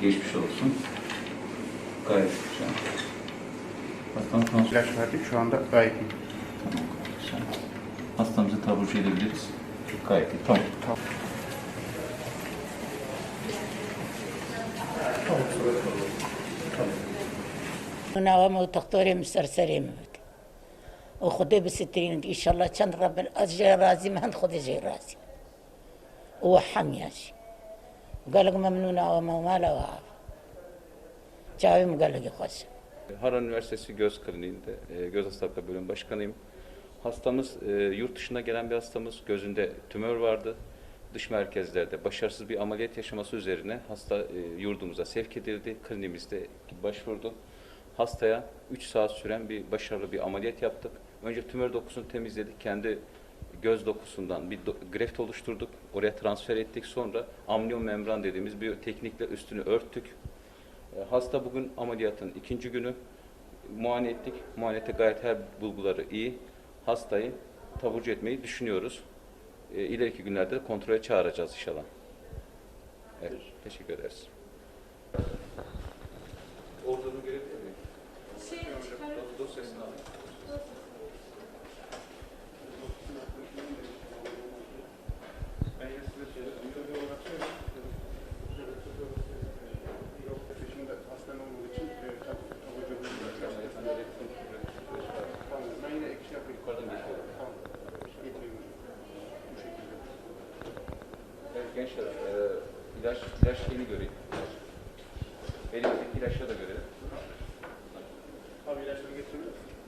Geçmiş olsun. Gayet güzel. Hastamız tansiyon İlaç verdik şu anda gayet iyi. Tamam, güzel. Hastamızı taburcu edebiliriz. Gayet iyi. Tamam. نوام دكتور مسرسري مبت وخدي بسترين ان شاء الله كان رب اجر رازي ما هند خدي جي رازي وحم ياشي قال لك ممنونة وما لا وعاف جاوي قال لك خوش Harran Üniversitesi Göz Kliniği'nde e, göz hastalıkları bölüm başkanıyım. Hastamız e, yurt dışına gelen bir hastamız. Gözünde tümör vardı. Dış merkezlerde başarısız bir ameliyat yaşaması üzerine hasta e, yurdumuza sevk edildi. Kliniğimizde başvurdu. Hastaya 3 saat süren bir başarılı bir ameliyat yaptık. Önce tümör dokusunu temizledik. Kendi göz dokusundan bir do- greft oluşturduk. Oraya transfer ettik. Sonra amniyon membran dediğimiz bir teknikle üstünü örttük. E, Hasta bugün ameliyatın ikinci günü muayene ettik. Muayenete gayet her bulguları iyi. Hastayı taburcu etmeyi düşünüyoruz. E, ileriki günlerde de kontrole çağıracağız inşallah. Evet, teşekkür ederiz. Ordunu görebilir miyim? Dosyasını alayım. Gençler, e, ilaç, ilaç şeyini göreyim. Elimizdeki ilaçları da görelim. Abi ilaçları getiriyor musun?